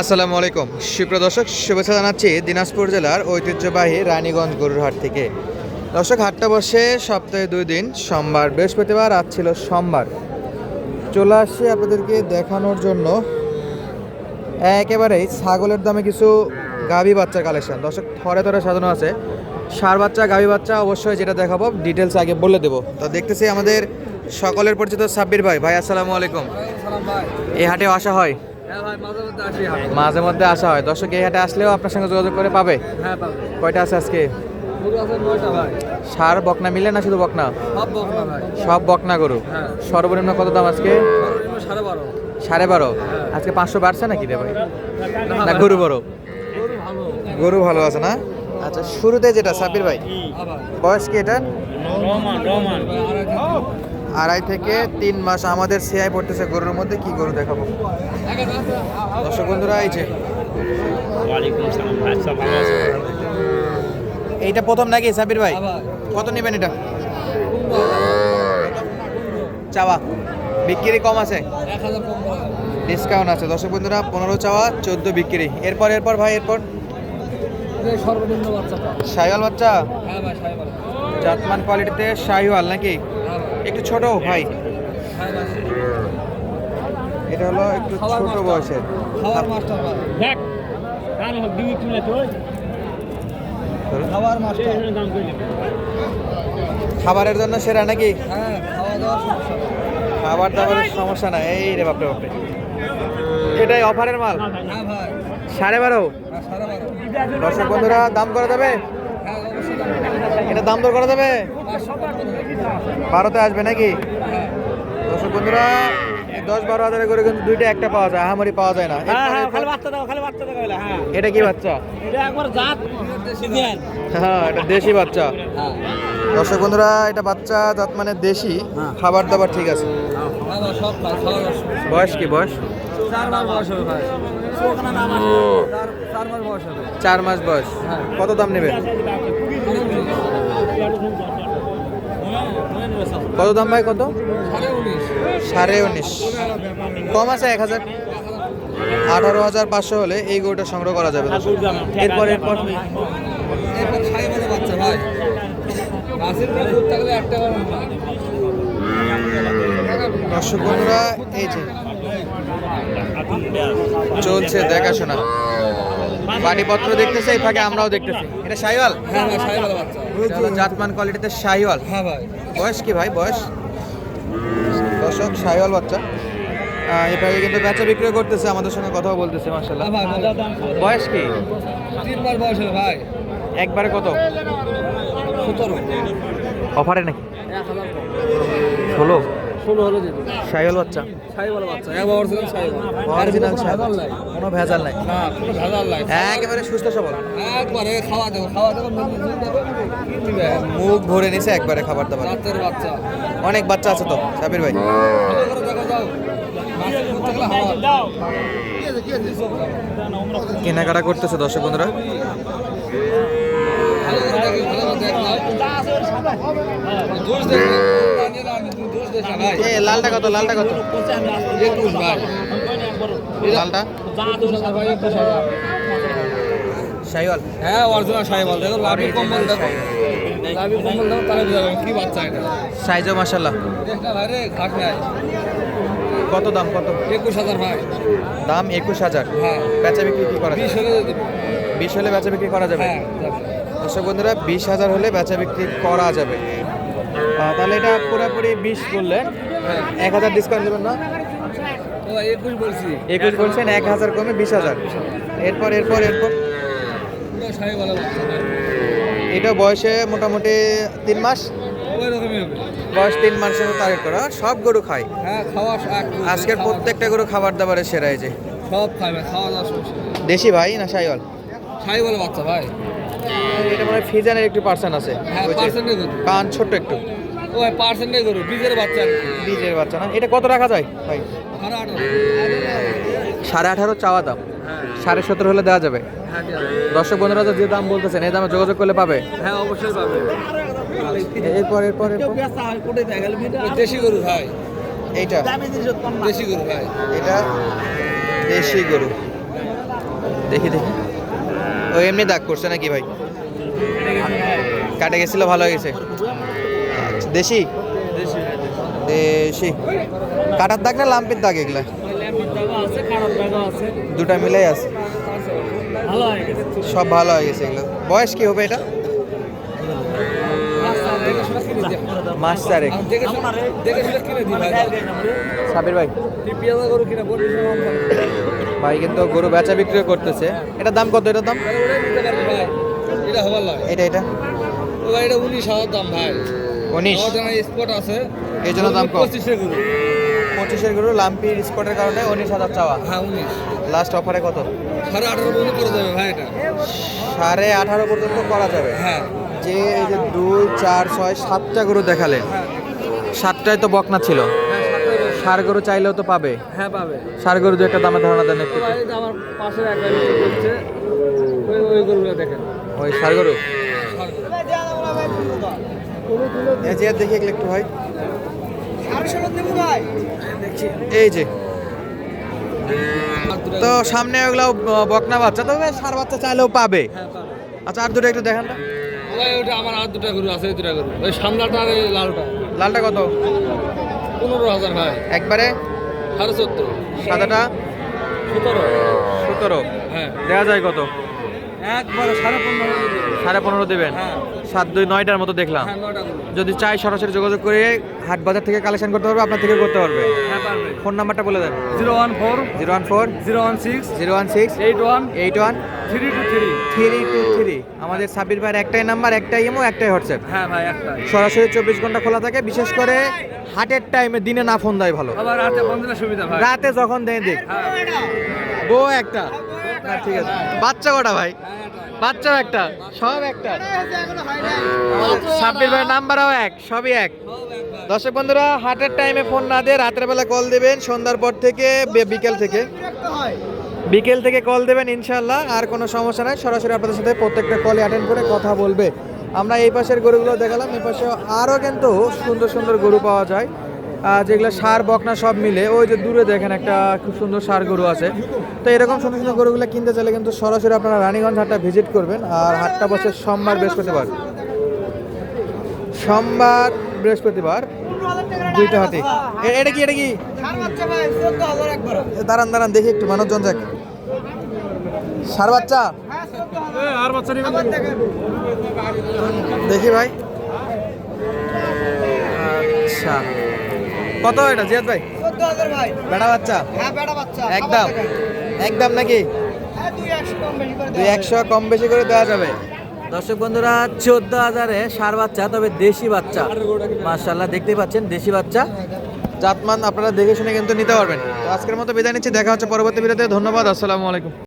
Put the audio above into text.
আসসালামু আলাইকুম। সুপ্রিয় দর্শক, শুভেচ্ছা জানাচ্ছি দিনাজপুর জেলার ঐতিহ্যবাহী রানীগঞ্জ গরুর হাট থেকে। দর্শক, হাটটা বসে সপ্তাহে দুই দিন, সোমবার বৃহস্পতিবার, আজ ছিল সোমবার। চলে আসছি আপনাদেরকে দেখানোর জন্য। একেবারেই ছাগলের দামে কিছু গাভী বাচ্চার কালেকশন দর্শক, থরে থরে সাজানো আছে। সার বাচ্চা, গাভী বাচ্চা, অবশ্যই যেটা দেখাবো ডিটেলস আগে বলে দেবো। তো দেখতেছি আমাদের সকলের পরিচিত সাব্বির ভাই। ভাই, আসসালামু আলাইকুম। এই হাটে আসা হয়? মাঝে মধ্যে আসি হয়। দর্শক এই হাটে আসলেও আপনার সঙ্গে যোগাযোগ করে পাবে। হ্যাঁ কয়টা আছে আজকে? সার বকনা মিলে না শুধু বকনা? সব বকনা গরু। সর্বনিম্ন কত দাম আজকে? সাড়ে বারো। আজকে পাঁচশো বাড়ছে নাকি রে ভাই? না গরু বড়। গরু ভালো আছে না? আচ্ছা শুরুতে যেটা সাবির ভাই? বয়স কি এটা আড়াই থেকে তিন মাস আমাদের সিআই পড়তেছে গরুর মধ্যে কি গরু দেখাবো? দর্শক বন্ধুরা এই যে। এইটা প্রথম নাকি সাবির ভাই? কত নেবেন এটা? চাওয়া। বিক্রি কম আছে। ডিসকাউন্ট আছে। দর্শক বন্ধুরা পনেরো চাওয়া চোদ্দ বিক্রি। এরপর এরপর ভাই এরপর? শাহিওয়াল বাচ্চা? হ্যাঁ জাতমান কোয়ালিটিতে শাহিওয়াল নাকি? একটু ছোট ভাই। এটা হলো একটু ছোট বয়সের। খাবারের জন্য সেরা নাকি? হ্যাঁ খাবার দাবারের সমস্যা নাই। এই রে বাপরে বাপরে। এটাই অফারের মাল? হ্যাঁ সাড়ে বারো? হ্যাঁ সাড়ে বারো। দর্শক বন্ধুরা দাম করা যাবে হ্যাঁ অবশ্যই দাম কম। এটা দাম দর করা যাবে। বারোতে আসবে নাকি? দর্শক বন্ধুরা দশ বারো হাজার করে কিন্তু দুইটা একটা পাওয়া যায় আহামরি পাওয়া যায় না। হ্যাঁ হ্যাঁ হ্যাঁ। এটা কি বাচ্চা? হ্যাঁ এটা দেশি বাচ্চা। দর্শক বন্ধুরা এটা বাচ্চা জাত মানে দেশি। খাবার দাবার ঠিক আছে। বয়স কি বয়স? চার মাস বয়স কত দাম চার কত দাম ভাই কত? সাড়ে উনিশ। কম আছে এক হাজার? আঠারো হাজার পাঁচশো হলে এই গরুটা সংগ্রহ করা যাবে। এরপর এরপর। দর্শক বন্ধুরা, এই যে চলছে দেখাশোনা। বাড়িপত্র দেখতেছে এই ফাঁকে আমরাও দেখতেছি। এটা শাহিওয়াল? হ্যাঁ সাড়ে বলে বাচ্চা। জাতমান কোয়ালিটিতে শাহিওয়াল। হ্যাঁ ভাই। বয়স কি ভাই বয়স? দর্শক শাহিওয়াল বাচ্চা। এই ফাঁকে কিন্তু বেচা বিক্রি করতেছে আমাদের সঙ্গে কথাও বলতেছে মার্শাল্লাহ হ্যাঁ। বয়স কি? তিন মাস বয়স হবে ভাই। একবারে কত? সতেরো। অফারে নাকি? ষোলো? ষোলো হলে বাচ্চা? সাড়ে বাচ্চা একবার অরিজিনাল নাই। কোনো ভেজাল নাই। না কোনো ভেজাল নাই। একেবারে সুস্থ সবল। একবারে খাওয়া দেবো খাওয়া দেবো মুখ ভরে নিছে একবারে খাবার দাবার। রাতের বাচ্চা। অনেক বাচ্চা আছে তো সাবির ভাই? কেনাকাটা করতেছে দর্শক বন্ধুরা। ভালো করে ভালো করে এ লালটা কত লালটা লালটা? হ্যাঁ অরিজিনাল সাহেবাল দেখো লাভি কম্বল দেখো। লাভি কম্বল দেখো তাহলে বুঝা যাবে কি বাচ্চা এটা। সাইজও মাশাল্লাহ না ভাই রে ঘাট নাই। কত দাম কত? একুশ হাজার ভাই। দাম একুশ হাজার। হ্যাঁ। বেচা বিক্রি কি করা বিশ হলে বিশ হলে বেচা বিক্রি করা যাবে? হ্যাঁ দর্শক বন্ধুরা বিশ হাজার হলে বেচা বিক্রি করা যাবে। তাহলে এটা পুরোপুরি বিশ বললেন এক হাজার ডিসকাউন্ট দেবেন না? একুশ বলছি একুশ বলছেন এক হাজার কমে বিশ হাজার। এরপর এরপর এরপর। এটা বয়সে মোটামুটি তিন মাস? বয়স তিন মাসের টার্গেট করা। সব গরু খায়? হ্যাঁ খাওয়া আজকের প্রত্যেকটা গরু খাবার দাবারের সেরা যে। সব খাবে খাওয়া দাওয়া দেশি ভাই না সাইওয়াল? সাহেবাল বাচ্চা ভাই। এটা মানে ফিজানের একটু পার্সেন্ট আছে। হ্যাঁ কান ছোট্ট একটু। ও ভাই পার্সেন্টে গরু বীজের বাচ্চা। বীজের বাচ্চা না? এটা কত রাখা যায়? ভাই? সাড়ে আঠারো। চাওয়া দাম। সাড়ে সতেরো হলে দেওয়া যাবে। দর্শক বন্ধুরা তো যে দাম বলতেছেন এই দামে যোগাযোগ করলে পাবে? হ্যাঁ অবশ্যই পাবে। এরপর এরপর দেশি গরু ভাই। এইটা। দেশি গরু ভাই। এটা দেশি গরু। দেখি দেখি। ও এমনি দাগ করছে নাকি ভাই? কাটে গেছিল ভালো হয়ে গেছে দেশি? দেশি কাটার দাগ না লাম্পির দাগ এগুলা? দুটা মিলাই আছে। ভালো হয়ে গেছে। সব ভালো হয়ে গেছে এগুলো। বয়স কি হবে এটা? মাস চারেক। সাবির ভাই। গরু ভাই কিন্তু গরু বেচা বিক্রি করতেছে। এটার দাম কত? এটার দাম? এটা এটা এটা? ও ভাই এটা উনিশ হাজার দাম ভাই। উনিশ। স্পট আছে। এই জন্য দাম কম। পঁচিশের গরু। লাম্পির স্পটের কারণে উনিশ হাজার চাওয়া। হ্যাঁ উনিশ। লাস্ট অফারে কত? সাড়ে আঠারো পর্যন্ত করে যাবে ভাই এটা। সাড়ে আঠারো পর্যন্ত করা যাবে। হ্যাঁ। যে এই যে দুই চার ছয় সাতটা গরু দেখালেন হ্যাঁ। সাতটায় তো বকনা ছিল। হ্যাঁ সার গরু চাইলেও তো পাবে। হ্যাঁ পাবে। সার গরু দু একটা দামের ধারণা দেন একটু। আমার পাশের এক ভাই বিক্রি করছে। ওই ওই গরুগুলো দেখেন। ওই সার গরু? এই দেখি এগুলো একটু ভাই। এই যে। তো সামনে ওগুলো বকনা বাচ্চা তবে সার বাচ্চা চাইলেও পাবে। আচ্ছা আর দুটো একটু দেখান ওটা আমার আর দুটা গরু আছে দুটা গরু। ওই সামলাটা আর লালটা। লালটা কত? পনেরো হাজার ভাই একবারে? সাড়ে চোদ্দ সাদাটা? সতেরো। সতেরো। হ্যাঁ। দেওয়া যায় কত? সাড়ে পনেরো দেবেন? হ্যাঁ। সাত দুই নয়টার মতো দেখলাম। হ্যাঁ যদি চাই সরাসরি যোগাযোগ করে হাট বাজার থেকে কালেকশন করতে পারবে আপনার থেকে করতে পারবে। হ্যাঁ ফোন নাম্বারটা বলে দেন। Zero one four zero one four zero one six zero one six eight one eight one three two three. Three two three. আমাদের সাবির ভাইয়ের একটাই নাম্বার একটাই ইমো একটাই হোয়াটসঅ্যাপ। হ্যাঁ ভাই একটাই। সরাসরি চব্বিশ ঘণ্টা খোলা থাকে বিশেষ করে হাটের টাইমে দিনে না ফোন দেয় ভালো। আবার রাতে বন্ধুরা সুবিধা ভাই। রাতে যখন দেয় দেখ। বউ একটা। না ঠিক আছে। বাচ্চা কটা ভাই? বাচ্চাও একটা, সব একটা। সাব্বির ভাইয়ের নাম্বারও এক, সবই এক। দর্শক বন্ধুরা, হাটের টাইমে ফোন না দিয়ে রাতের বেলা কল দেবেন, সন্ধ্যার পর থেকে বিকেল থেকে। বিকেল থেকে কল দেবেন ইনশাল্লাহ আর কোনো সমস্যা নাই। সরাসরি আপনাদের সাথে প্রত্যেকটা কলে অ্যাটেন্ড করে কথা বলবে। আমরা এই পাশের গরুগুলো দেখালাম, এই পাশে আরও কিন্তু সুন্দর সুন্দর গরু পাওয়া যায়। যেগুলো সার বকনা সব মিলে ওই যে দূরে দেখেন একটা খুব সুন্দর সার গরু আছে। তো এরকম সুন্দর সুন্দর গরুগুলো কিনতে চাইলে কিন্তু সরাসরি আপনারা রানীগঞ্জ হাটটা ভিজিট করবেন আর হাটটা বসে সোমবার বৃহস্পতিবার। সোমবার বৃহস্পতিবার দুইটা হাটে এটা কি এটা কি? দাঁড়ান দাঁড়ান দেখি একটু মানুষজন যাক। সার বাচ্চা? আর বাচ্চা নিবেন দেখি ভাই। আচ্ছা। কত এটা জিয়াদ ভাই? বেড়া বাচ্চা? একদম। একদম নাকি? দুই একশো কম বেশি করে দেওয়া যাবে। দর্শক বন্ধুরা চোদ্দ হাজারে সার বাচ্চা তবে দেশি বাচ্চা। মার্শাল্লাহ দেখতেই পাচ্ছেন দেশি বাচ্চা। জাতমান আপনারা দেখে শুনে কিন্তু নিতে পারবেন। আজকের মতো বিদায় নিচ্ছি দেখা হচ্ছে পরবর্তী ভিডিওতে। ধন্যবাদ আসসালামু আলাইকুম।